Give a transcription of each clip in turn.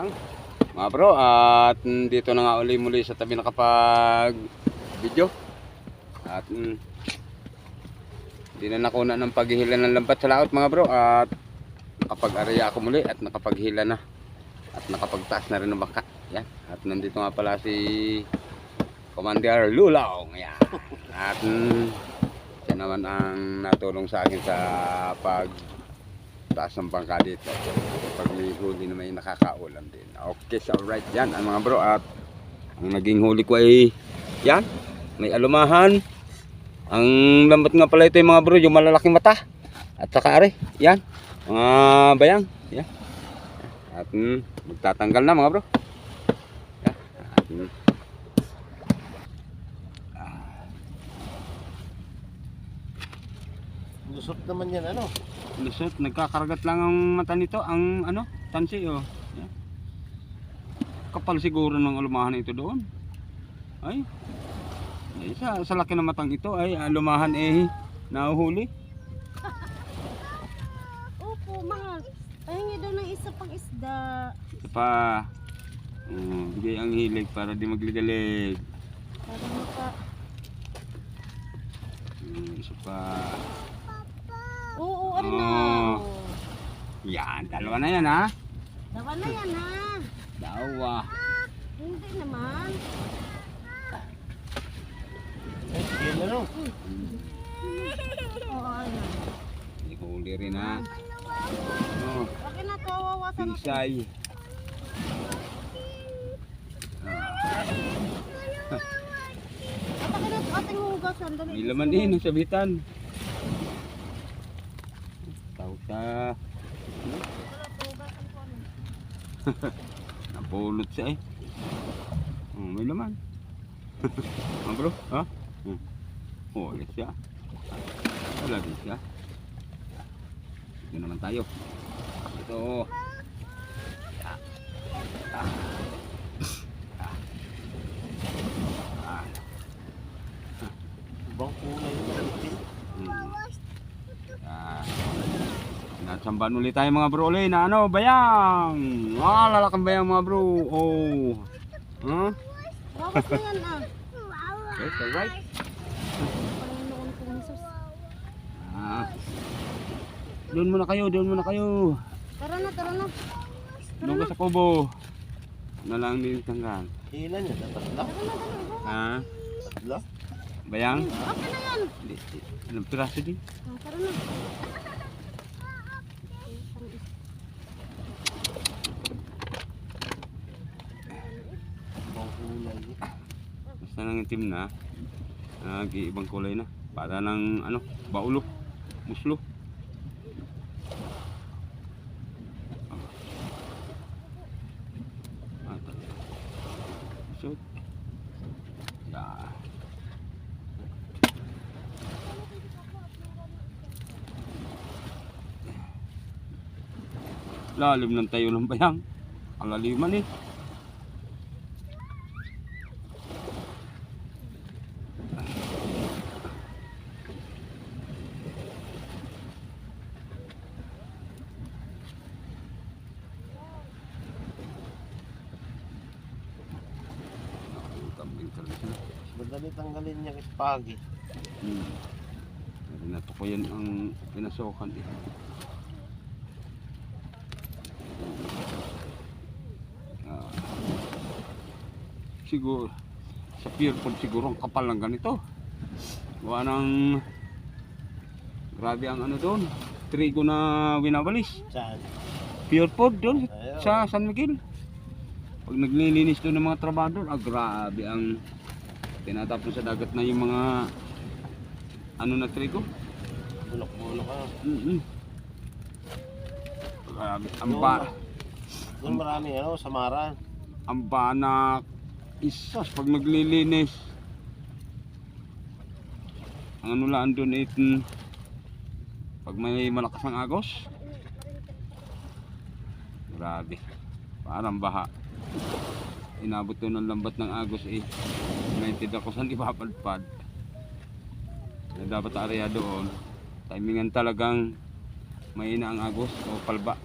Yan. Mga bro, at mm, dito na nga uli muli sa tabi nakapag video. At mm, hindi na nakuna ng paghihila ng lambat sa laot mga bro. At nakapag-araya ako muli at nakapaghila na. At nakapagtaas na rin ng baka. Yan. At nandito nga pala si Commander Lulaw. Yan. At mm, naman ang natulong sa akin sa pag taas ng bangka dito. Pag may huli na may nakakaulam din. Okay, so alright yan ang mga bro. At ang naging huli ko ay yan. May alumahan. Ang lambat nga pala ito yung mga bro, yung malalaking mata. At saka are, yan. Mga bayang. Yan. At mm, magtatanggal na mga bro. Yan. At, mm, Lusot naman yan, ano? lusot, nagkakaragat lang ang mata nito, ang ano, tansi oh. Yan. Kapal siguro ng alumahan ito doon. Ay. Ay sa, sa laki ng matang ito ay alumahan eh nahuhuli. Opo, mahal. Pahingi daw ng isa pang isda. Ito pa. Oh, bigay ang hilig para di magligalig. Para maka... Hmm, isa pa. Oo, ano na? Oh. Oo. Yan, dalawa na yan ha. Dawa na yan ha. Dalawa. Hindi naman. Eh, yan, ano? Oo, ano. May huli rin ha. Oh, Bakit na kawawasan ako? pisay. At akin na ating hugasan. Dali. May laman din ang sabitan. Sa ano. napulot siya eh. Oh, may laman. ah bro, ha? Hmm. Oh, ulit siya. Wala din siya. Ito naman tayo. Ito. Ah. Ah. Ah. Ah. Ibang kulay yung lupin. Hmm. Ah. Natsamban ulit tayo mga bro ulit na ano, bayang. Ah, lalakang bayang mga bro. Oh. Huh? Bawas na yan ah. Okay, alright. Ah. Doon muna kayo, doon muna kayo. Tara na, tara na. Doon ka sa kubo. Na lang din tanggal. Ilan yan? Tatlo? Ha? Tatlo? Bayang? Okay na yan. Ilang piraso din? Ah, Tara na. Ibang kulay. Nang itim na. Nag-iibang kulay na. Para ng ano, baulo. Muslo. Ah. Shoot. Yeah. Lalim ng tayo ng bayang. Ang laliman eh. Kambing talaga sila. Madali tanggalin niya kay Pagi. Hmm. Pero nato ko yan ang pinasukan eh. Ah. siguro sa pier siguro ang kapal ng ganito. Gawa ng grabe ang ano doon. Trigo na winawalis. Saan? Pure pod doon sa San Miguel. Pag naglilinis doon ng mga trabador, ah grabe ang tinatapon sa dagat na yung mga ano na trigo. Bulok-bulok ka. Mm Grabe. Ang ba, Doon marami, ano, samaran. ang banak isas pag naglilinis. Ang ano lang doon it pag may malakas ang agos. Grabe. Parang baha. Inabot doon ng lambat ng agos eh disappointed ako sa lipapadpad na dapat area doon timingan talagang mahina ang agos o palba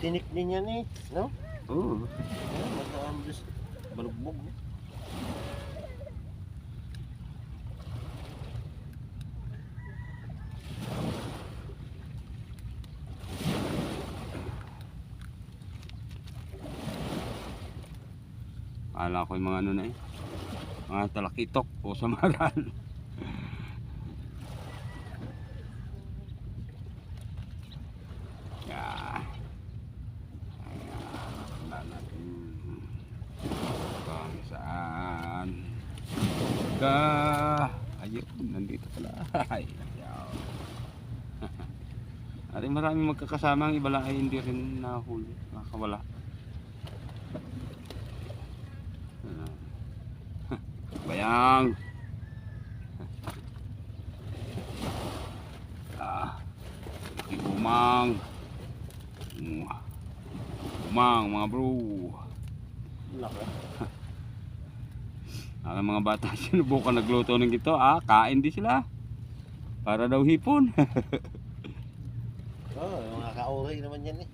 tinik din yan eh no? oo oh. yeah, mataambis balugbog eh Kala ko yung mga ano na eh. Mga talakitok o samaran. yeah. Kung saan. Ka. Ayun. Nandito pala. Ay. At maraming magkakasama ang ibala ay hindi rin nahuli. Nakawala. Ah. Bayang. Ah. Laki umang. Umang mga bro. Laki. Ang mga bata sinubukan nagluto ng gito. Ah, kain di sila. Para daw hipon. Oh, mga kauri naman yan eh.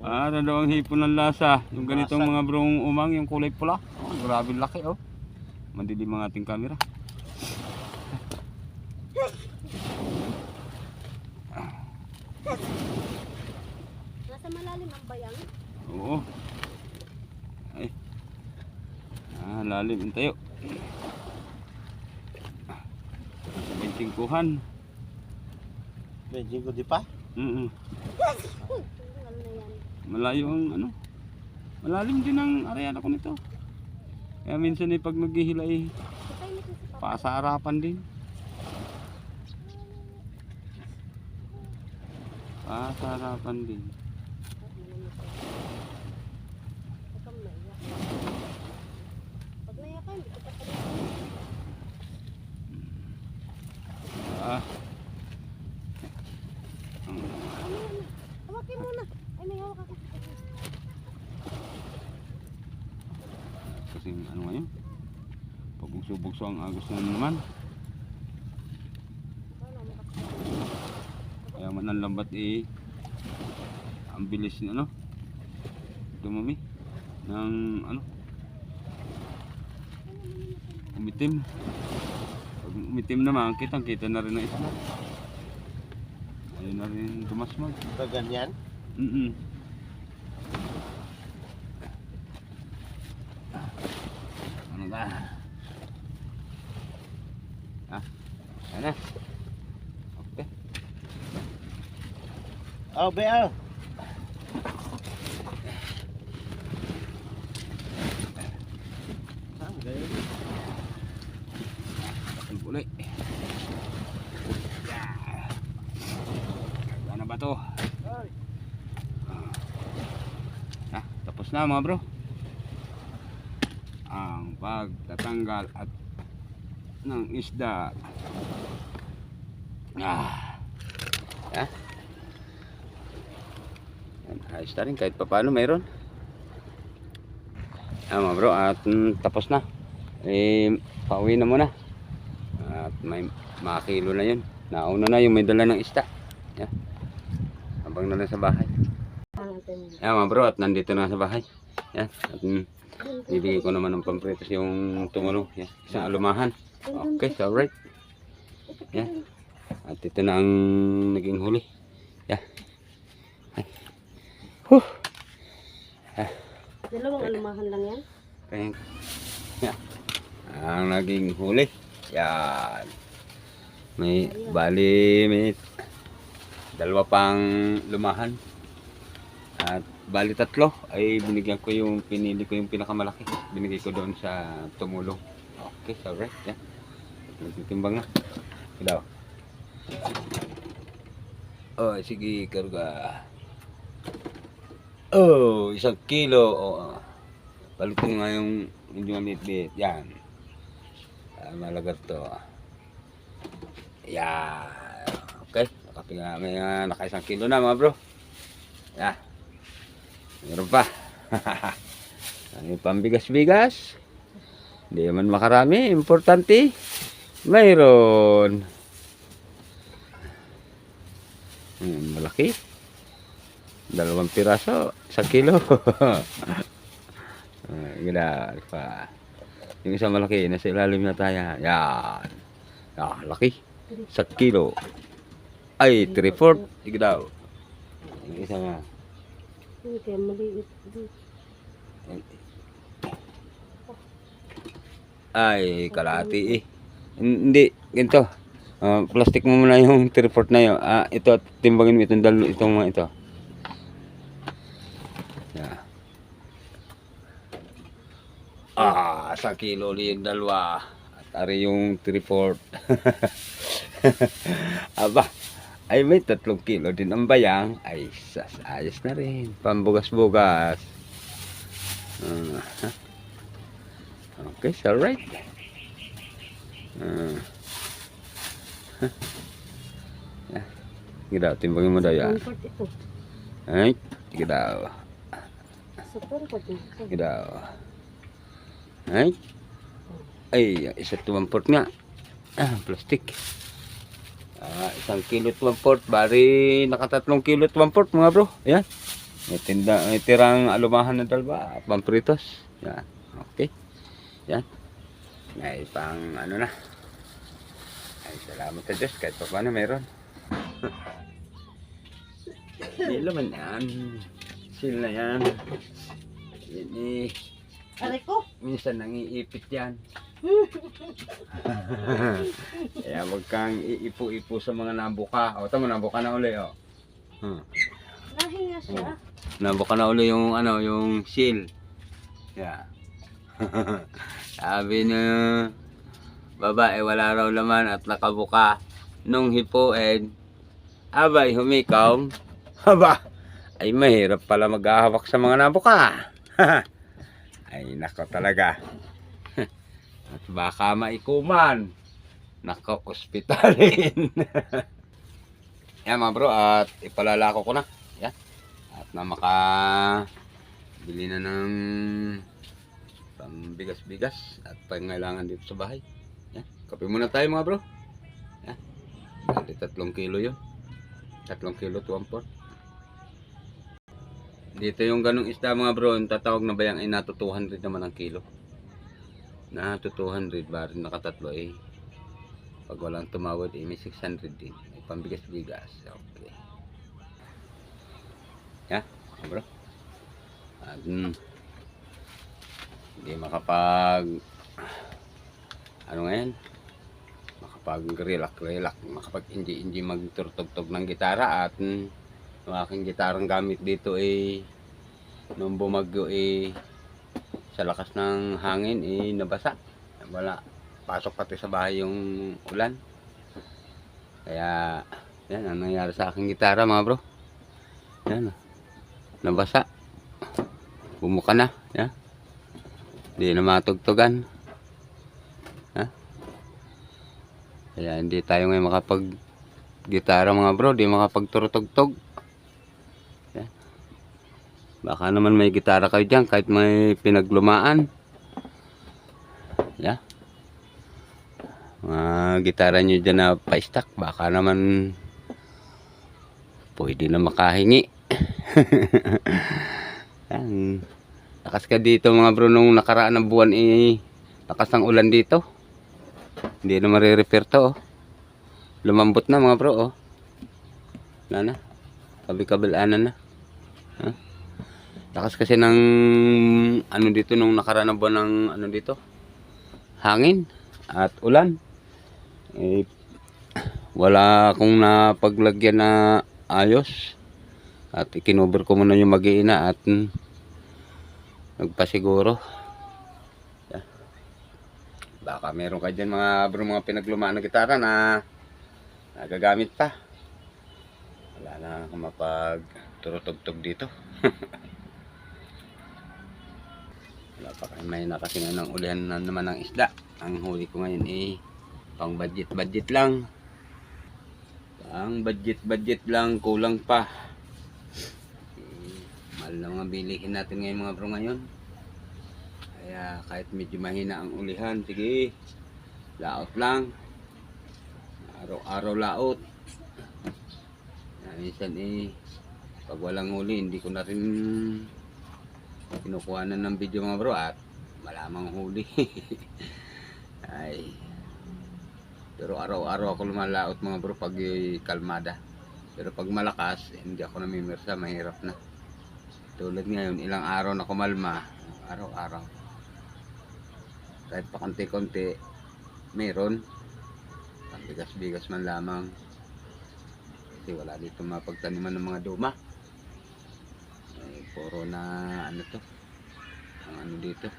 Para daw ang hipon ng lasa. Yung ganitong mga brong umang, yung kulay pula. Oh, grabe laki oh. Mandilim ang ating camera. Nasa malalim ang bayang. Oo. Ay. Ah, lalim yung tayo. Sa bentingkuhan. Medyo ko di pa. Mm? Malayo ang ano. Malalim din ang area ko nito. Kaya minsan eh pag naghihila eh, Patay nito si Papa. pasa harapan din. Pasa harapan din. Huwag kang maiyak. Pag naiyak ka, hindi kita pa Ah. Ang Ano yan? Hawakin mo na. Ay, may hawak ako. Kasi ano ngayon? Pabugso-bugso ang agos na naman. Kaya man ang lambat eh ang bilis ni ano dumami ng ano umitim pag umitim naman kitang kita na rin ang isla ayun na rin dumasmag Pag ganyan. mm -mm. ano ba ah ano okay Oh, be oh. Ah, ganyan. Ang uli. Yeah. Ano ba to? Ah, tapos na mga bro. Ang pagtatanggal at ng isda. Ah. Ah. Yan, Ayos na rin kahit pa paano mayroon. Ah mga bro, at mm, tapos na. Eh, pauwi na muna. At may mga kilo na yun. Nauna na yung may dala ng isda. Yan. Habang na lang sa bahay. Yan mga bro, at nandito na sa bahay. Yan. At mm, bibigay ko naman ng pampritos yung tumulong. Yan. Isang alumahan. Okay, so alright. Yan. At ito na ang naging huli. Yan. Ay. Huh. Dalawang alumahan lang yan. Kaya, yan. Ang naging huli. Yan. May bali may dalawa pang lumahan. At bali tatlo ay binigyan ko yung pinili ko yung pinakamalaki. Binigay ko doon sa tumulong. Okay, so right. Yan. Nagtitimbang na. Ilaw. Oh, sige, karga. Oh, isang kilo. Oh, Balutin nga yung medyo maliit Yan. Ah, malagar to. Yan. Okay. Nakapinga, may uh, kilo na mga bro. Yan. Meron pa. Ang pambigas-bigas. Hindi man makarami. Importante. Mayroon. Hmm, malaki. Dalawang piraso, sa kilo. gila, pa. Yung isang malaki, nasa ilalim na tayo. Yan. Ah, laki. Sa kilo. Ay, 3-4. Sige daw. Yung isa nga. Hindi kaya maliit. Ay, kalati eh. Hindi, ganito. Ah, plastic mo muna yung 3-4 na yun. Ah, ito, timbangin mo itong dalo, itong mga ito. Yeah. Ah, sa kilo ulit yung dalawa. At ari yung 3-4. Aba, ay may tatlong kilo din ang bayang. Ay, sas, ayos na rin. Pambugas-bugas. Ah, okay, so right. Ah. yeah. Sige daw, timbangin mo daw yan. Ay, sige daw. Sige daw. Ay. Ay, isa tuwamport nga. Ah, plastic. Ah, isang kilo tuwamport. Bari, nakatatlong kilo tuwamport mga bro. Ayan. May, tinda, may tirang alumahan na dalba. Pampritos. Yan. Okay. Yan. May pang ano na. Ay, salamat sa Diyos. Kahit pa paano meron. Hindi naman yan. Seal na yan. Yan eh. Aray ko! Minsan nangiipit yan. Kaya wag kang iipo-ipo sa mga nabuka. O, tama, nabuka na uli, o. Hmm. Nahinga siya. Nabuka na uli yung, ano, yung seal. Yeah. Sabi na babae, wala raw laman at nakabuka. Nung hipuin, abay, humikom. Haba, ay mahirap pala maghahawak sa mga nabuka. ay, nako talaga. At baka maikuman. Nako, ospitalin. Yan mga bro, at ipalalako ko na. Yan. At na maka bili na ng pambigas-bigas at pangailangan dito sa bahay. Yan. Kape muna tayo mga bro. Yan. Bali tatlong kilo yun. Tatlong kilo, tuwampor. Dito yung ganong isda mga bro, yung tatawag na bayang ay nato 200 naman ang kilo. Nato 200, bari nakatatlo eh. Pag walang tumawad eh, may 600 din. May pambigas-bigas. Okay. Yeah, mga bro. At, mm, hindi makapag ano ngayon makapag relax relax makapag hindi hindi magturtugtog ng gitara at mm, yung aking gitarang gamit dito eh nung bumagyo eh sa lakas ng hangin eh nabasa. Wala. Pasok pati sa bahay yung ulan. Kaya yan ang nangyari sa aking gitara mga bro. Yan oh. nabasa. Bumuka na. Yan. Hindi na matugtugan. Ha? Kaya hindi tayo ngayon makapag gitara mga bro. Di makapagturutugtog. Baka naman may gitara kayo dyan kahit may pinaglumaan yan mga gitara nyo dyan na pa-stack baka naman pwede na makahingi yan Lakas ka dito mga bro nung nakaraan ng buwan eh. Lakas ng ulan dito. Hindi na marirepair to oh. Lumambot na mga bro oh. Wala na. Kabi-kabilaan na. Ha? Lakas kasi ng ano dito nung nakaraan ng buwan ng ano dito. Hangin at ulan. Eh, wala akong napaglagyan na ayos. At ikinover ko muna yung mag-iina at mm, nagpasiguro baka meron ka dyan mga bro mga pinaglumaan na gitara na nagagamit pa wala na akong mapag turutugtog dito wala pa kayo may na ng ulihan na naman ng isda. Ang huli ko ngayon eh pang budget budget lang. Pang budget budget lang kulang pa. Eh, mahal na mga bilihin natin ngayon mga bro ngayon. Kaya kahit medyo mahina ang ulihan sige laot lang. Araw araw laot. Yan, minsan eh Pag walang huli, hindi ko na rin kinukuhanan ng video mga bro at malamang huli. Ay. Pero araw-araw ako lumalaot mga bro pag kalmada. Pero pag malakas, hindi ako namimirsa, mahirap na. Tulad ngayon, ilang araw na kumalma, araw-araw. Kahit pa konti-konti, meron. Ang bigas-bigas man lamang. Kasi wala dito mapagtaniman ng mga duma. Puro na ano to. Ang ano dito.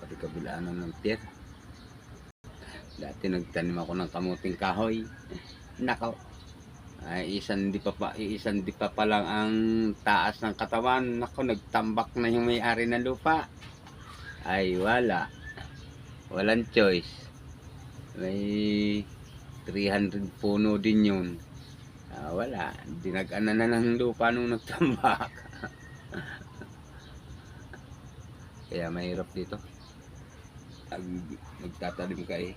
Pati kabilaanan ng tier. Dati nagtanim ako ng kamuting kahoy. Nakaw. Ay, isan di pa pa, isan di pa pa lang ang taas ng katawan. Nako, nagtambak na yung may-ari ng lupa. Ay, wala. Walang choice. May 300 puno din yun. Ah, wala. Dinag-ana na ng lupa nung nagtambak. Kaya mahirap dito. Pag magtatanim ka eh.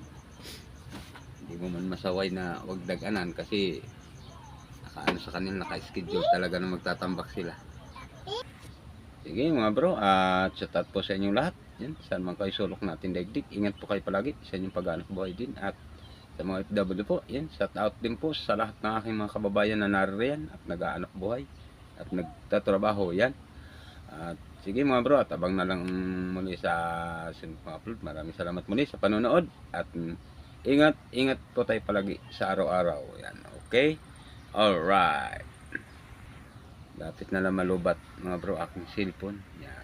Hindi mo man masaway na wag daganan kasi nakaano sa kanila, naka-schedule talaga na magtatambak sila. Sige mga bro, at shout out po sa inyong lahat. Yan, saan man kayo sulok natin daigdig. Ingat po kayo palagi sa inyong pag buhay din. At sa mga FW po, yan, shout out din po sa lahat ng aking mga kababayan na naririyan at nag-aanap buhay at nagtatrabaho. Yan. At sige mga bro, at abang na lang muli sa sunod mga upload. Maraming salamat muli sa panonood. At ingat, ingat po tayo palagi sa araw-araw. Yan, okay? Alright. Lapit na lang malubat mga bro aking cellphone. Yan.